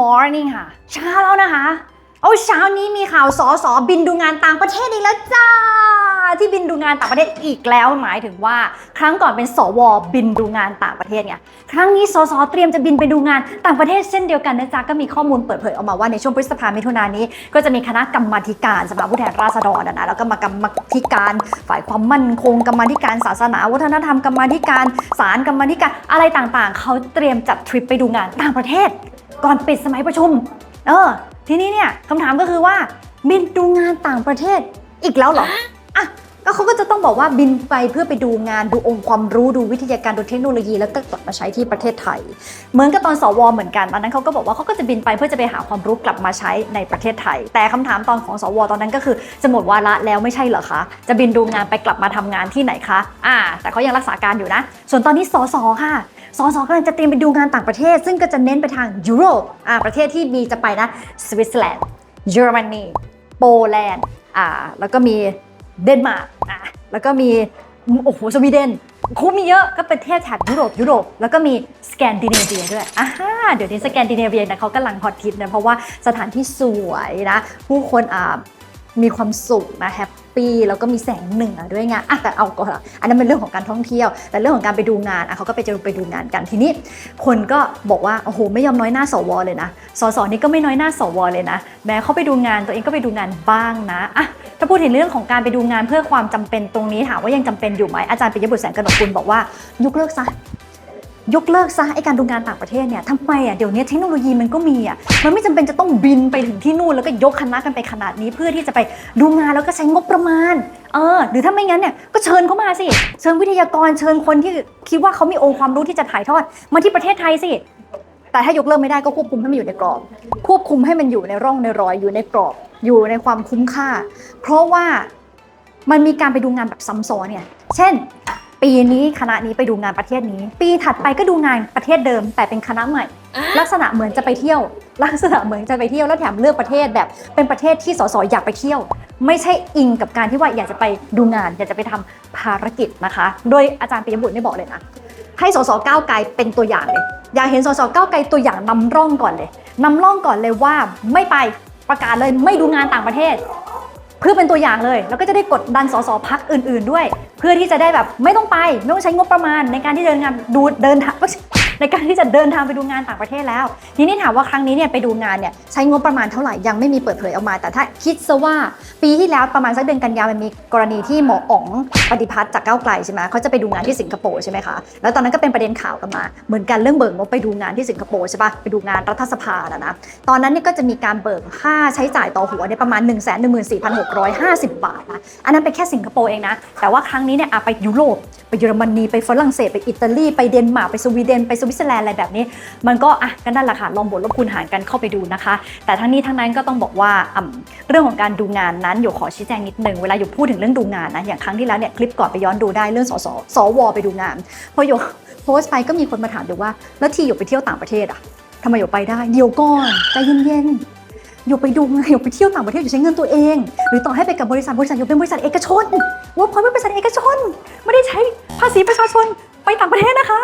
morning ค่ะ เช้าแล้วนะคะ เอาเช้านี้มีข่าวสอสอบินดูงานต่างประเทศอีกแล้วจ้า ที่บินดูงานต่างประเทศอีกแล้วหมายถึงว่า ครั้งก่อนเป็นสวบินดูงานต่างประเทศไงครั้งนี้สสเตรียมจะบินไปดูงานต่างประเทศเช่นเดียวกันนะจ๊ะก็มีข้อมูลเปิดเผยออกมาว่าในช่วงพฤษภามิถุนายนนี้ ก็จะมีคณะกรรมาการสำหรับผู้แทนราษฎรนะนะแล้วก็มากรรมาธิการฝ่ายความมั่นคงกรรมาธิการศาสนา วัฒนธรรมกรรมาธิการศาลกรรมาธิการอะไรต่างๆ เขาเตรียมจัดทริปไปดูงานต่างประเทศ ก่อนปิดสมัยประชุม เออ ทีนี้เนี่ยคำถามก็คือว่า บินดูงานต่างประเทศอีกแล้วเหรออะก็เขาก็จะต้องบอกว่าบินไปเพื่อไปดูงานดูองค์ความรู้ดูวิทยาการดูเทคโนโลยี แล้วก็กลับมาใช้ที่ประเทศไทย เหมือนกับตอนสวเหมือนกันตอนนั้นเขาก็บอกว่าเขาก็จะบินไปเพื่อจะไปหาความรู้กลับมาใช้ในประเทศไทย แต่คำถามตอนของสวตอนนั้นก็คือจะหมดวาระแล้วไม่ใช่เหรอคะ จะบินดูงานไปกลับมาทำงานที่ไหนคะอ่าแต่เขายังรักษาการอยู่นะ ส่วนตอนนี้สสค่ะ สสกำลังจะเตรียมไปดูงานต่างประเทศ ซึ่งก็จะเน้นไปทางยุโรปอ่าประเทศที่มีจะไปนะสวิตเซอร์แลนด์เยอรมนีโปแลนด์อ่าแล้วก็มีเดนมาร์กอ่าแล้วก็มีโอ้โหสวีเดนคูมีเยอะก็เป็นประเทศแถบยุโรปยุโรป แล้วก็มีสแกนดิเนเวียด้วยอ่าฮะเดี๋ยวนี้สแกนดิเนเวียนะเขากำลังฮอตฮิตนะเพราะว่าสถานที่สวยนะ ผู้คนอ่ามีความสุขนะแฮป ปี้แล้วก็มีแสงเหนือด้วยไงอะแต่เอาก่อนละอันนั้นเป็นเรื่องของการท่องเที่ยว แต่เรื่องของการไปดูงานอะเขาก็ไปเจอไปดูงานกันทีนี้ คนก็บอกว่าโอ้โหไม่ยอมน้อยหน้าสวเลยนะสสนี่ก็ไม่น้อยหน้าสวเลยนะ แม้เขาไปดูงานตัวเองก็ไปดูงานบ้างนะอะถ้าพูดถึงเรื่องของการไปดูงานเพื่อความจำเป็นตรงนี้ถามว่ายังจำเป็นอยู่ไหมอาจารย์ปิยบุตรแสงกนกกุลบอกว่ายกเลิกซะ ยกเลิกซะไอการดูงานต่างประเทศเนี่ยทำไมอะเดี๋ยวนี้เทคโนโลยีมันก็มีอะมันไม่จำเป็นจะต้องบินไปถึงที่นู่นแล้วก็ยกคณะกันไปขนาดนี้ เพื่อที่จะไปดูงานแล้วก็ใช้งบประมาณเออหรือถ้าไม่งั้นเนี่ยก็เชิญเขามาสิ เชิญวิทยากรเชิญคนที่คิดว่าเขามีองค์ความรู้ที่จะถ่ายทอดมาที่ประเทศไทยสิแต่ถ้ายกเลิกไม่ได้ก็ควบคุมให้มันอยู่ในกรอบ ควบคุมให้มันอยู่ในร่องในรอยอยู่ในกรอบอยู่ในความคุ้มค่า เพราะว่ามันมีการไปดูงานแบบซ้ำซ้อนเนี่ย เช่น ปีนี้คณะนี้ไปดูงานประเทศนี้ ปีถัดไปก็ดูงานประเทศเดิม แต่เป็นคณะใหม่ ลักษณะเหมือนจะไปเที่ยว ลักษณะเหมือนจะไปเที่ยวแล้วแถมเลือกประเทศแบบ เป็นประเทศที่สสอยากไปเที่ยว ไม่ใช่อิงกับการที่ว่าอยากจะไปดูงาน อยากจะไปทำภารกิจนะคะ โดยอาจารย์ปิยบุตรได้บอกเลยนะให้สสก้าวไกลเป็นตัวอย่างเลย อยากเห็นสสก้าวไกลตัวอย่างนำร่องก่อนเลยนำร่องก่อนเลยว่าไม่ไปประกาศเลยไม่ดูงานต่างประเทศ เพื่อเป็นตัวอย่างเลย แล้วก็จะได้กดดันสสพักอื่น ๆ ด้วย เพื่อที่จะได้แบบไม่ต้องไป ไม่ต้องใช้งบประมาณในการที่เดินงานดูเดินทาง ในการที่จะเดินทางไปดูงานต่างประเทศแล้ว ทีนี้ถามว่าครั้งนี้เนี่ยไปดูงานเนี่ยใช้งบประมาณเท่าไหร่ยังไม่มีเปิดเผยออกมาแต่ถ้าคิดซะว่าปีที่แล้วประมาณสักเดือนกันยามันมีกรณีที่หมออ๋องปฏิพัฒน์จากก้าวไกลใช่ไหมเขาจะไปดูงานที่สิงคโปร์ใช่ไหมคะแล้วตอนนั้นก็เป็นประเด็นข่าวกันมาเหมือนกันเรื่องเบิกงบไปดูงานที่สิงคโปร์ใช่ปะไปดูงานรัฐสภานะนะตอนนั้นเนี่ยก็จะมีการเบิกค่าใช้จ่ายต่อหัวเนี่ยประมาณ 1 1 4 6 5 0 บาทนะอันนั้นเป็นแค่สิงคโปร์เองนะแต่ว่าครั้งนี้เนี่ยไปยุโรปไปเยอรมนีไปฝรั่งเศสไปอิตาลีไปเดนมาร์กไปสวีเดนไปสวิตเซอร์แลนด์อะไรแบบนี้ มันก็อะก็นั่นแหละค่ะลองบวกลบคูณหารกันเข้าไปดูนะคะ แต่ทั้งนี้ทั้งนั้นก็ต้องบอกว่าอ่ำเรื่องของการดูงานนั้นอยู่ขอชี้แจงนิดนึงเวลาอยู่พูดถึงเรื่องดูงานนะอย่างครั้งที่แล้วเนี่ยคลิปก่อนไปย้อนดูได้เรื่องสสสวไปดูงานพออยู่โพสต์ไปก็มีคนมาถามดูว่า แล้วทีอยู่ไปเที่ยวต่างประเทศอะทำไมอยู่ไปได้เดี๋ยวก่อนใจเย็นๆอยู่ไปดูงานอยู่ไปเที่ยวต่างประเทศอยู่ใช้เงินตัวเอง หรือต่อให้ไปกับบริษัทบริษัทอยู่เป็นบริษัทเอกชนว่าพอยเป็นบริษัทเอกชน ไม่ได้ใช้ภาษีประชาชนไปต่างประเทศนะคะ